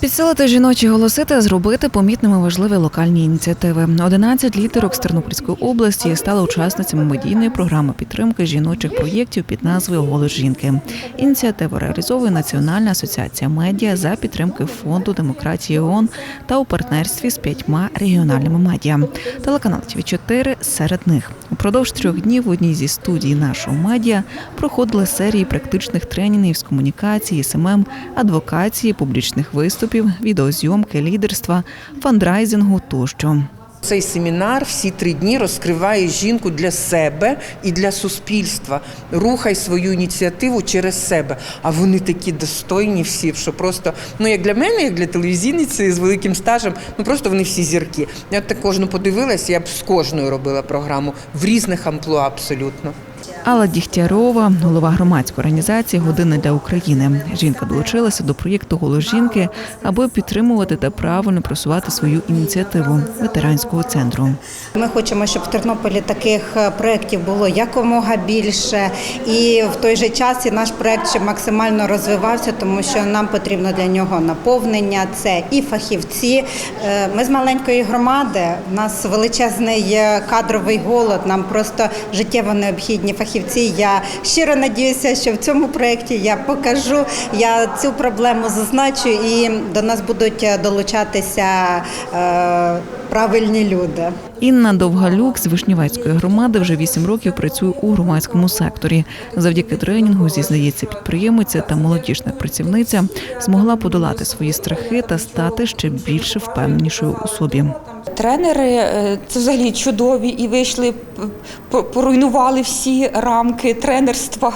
Підсилити жіночі голоси та зробити помітними важливі локальні ініціативи. 11 літерок з Тернопільської області стали учасницями медійної програми підтримки жіночих проєктів під назвою Голос жінки. Ініціативу реалізовує Національна асоціація медіа за підтримки фонду демократії ООН та у партнерстві з п'ятьма регіональними медіа. Телеканал ТВ4 серед них. Упродовж трьох днів в одній зі студій нашого медіа проходили серії практичних тренінгів з комунікації, СММ, адвокації, публічних виступів, відеозйомки, лідерства, фандрайзингу тощо. Цей семінар всі три дні розкриває жінку для себе і для суспільства. Рухай свою ініціативу через себе. А вони такі достойні всі, що просто ну як для мене, як для телевізійниці з великим стажем, ну просто вони всі зірки. Я так кожну подивилася, я б з кожною робила програму в різних амплуа абсолютно. Алла Дігтярова, голова громадської організації Година для України. Жінка долучилася до проєкту Голос жінки, аби підтримувати та правильно просувати свою ініціативу ветеранського центру. Ми хочемо, щоб в Тернополі таких е, проєктів було якомога більше, і в той же час і наш проєкт ще максимально розвивався, тому що нам потрібно для нього наповнення. Це і фахівці. Е, Ми з маленької громади. У нас величезний е, кадровий голод. Нам просто життєво необхідні фахівці. Я щиро надіюся, що в цьому проєкті я покажу. Я цю проблему зазначу, і до нас будуть е, долучатися е, правильні люди. Інна Довгалюк з Вишнівецької громади вже вісім років працює у громадському секторі. Завдяки тренінгу зізнається підприємиця та молодіжна працівниця змогла подолати свої страхи та стати ще більше впевненішою у собі. Тренери е, це взагалі чудові і вийшли, поруйнували всі рамки тренерства,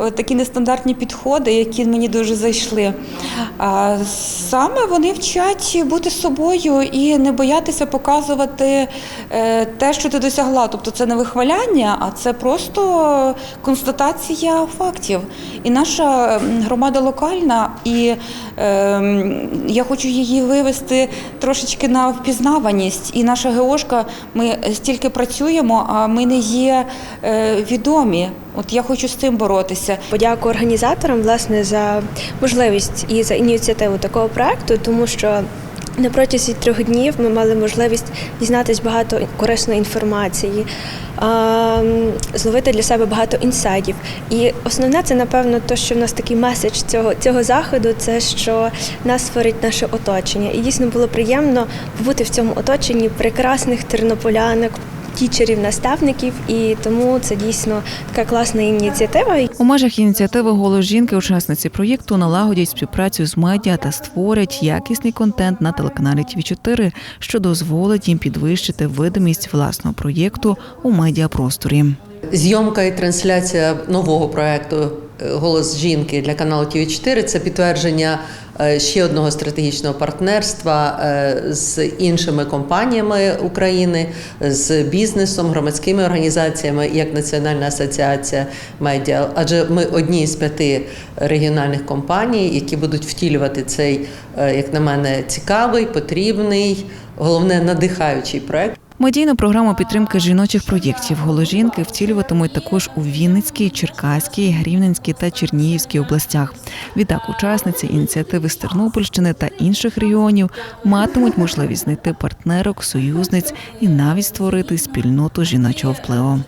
Е, такі нестандартні підходи, які мені дуже зайшли. Саме вони вчать бути собою і не боятися показувати е, те, що ти досягла. Тобто це не вихваляння, а це просто констатація фактів. І наша громада локальна, і ем, я хочу її вивести трошечки на впізнаваність. І наша ГОшка, ми стільки працюємо, а ми не є е, відомі. От я хочу з цим боротися. Подяку організаторам власне за можливість і за ініціативу такого проекту, тому що на протязі трьох днів ми мали можливість дізнатись багато корисної інформації, зловити для себе багато інсайдів. І основне це напевно те, що в нас такий меседж цього, цього заходу, це що нас створить наше оточення. І дійсно було приємно побути в цьому оточенні прекрасних тернополянок. Тічерів, наставників, і тому це дійсно така класна ініціатива. У межах ініціативи Голос жінки учасниці проєкту налагодять співпрацю з медіа та створять якісний контент на телеканалі ТВ4, що дозволить їм підвищити видимість власного проєкту у медіапросторі. Зйомка і трансляція нового проекту Голос жінки для каналу ТВ4 це підтвердження е, ще одного стратегічного партнерства е, з іншими компаніями України, з бізнесом, громадськими організаціями, як Національна асоціація медіа. Адже ми одні з п'яти регіональних компаній, які будуть втілювати цей, е, як на мене, цікавий, потрібний, головне надихаючий проект. Медійну програму підтримки жіночих проєктів голожінки втілюватимуть також у Вінницькій, Черкаській, Рівненській та Чернігівській областях. Відтак, учасниці ініціативи з Тернопільщини та інших регіонів матимуть можливість знайти партнерок, союзниць і навіть створити спільноту жіночого впливу.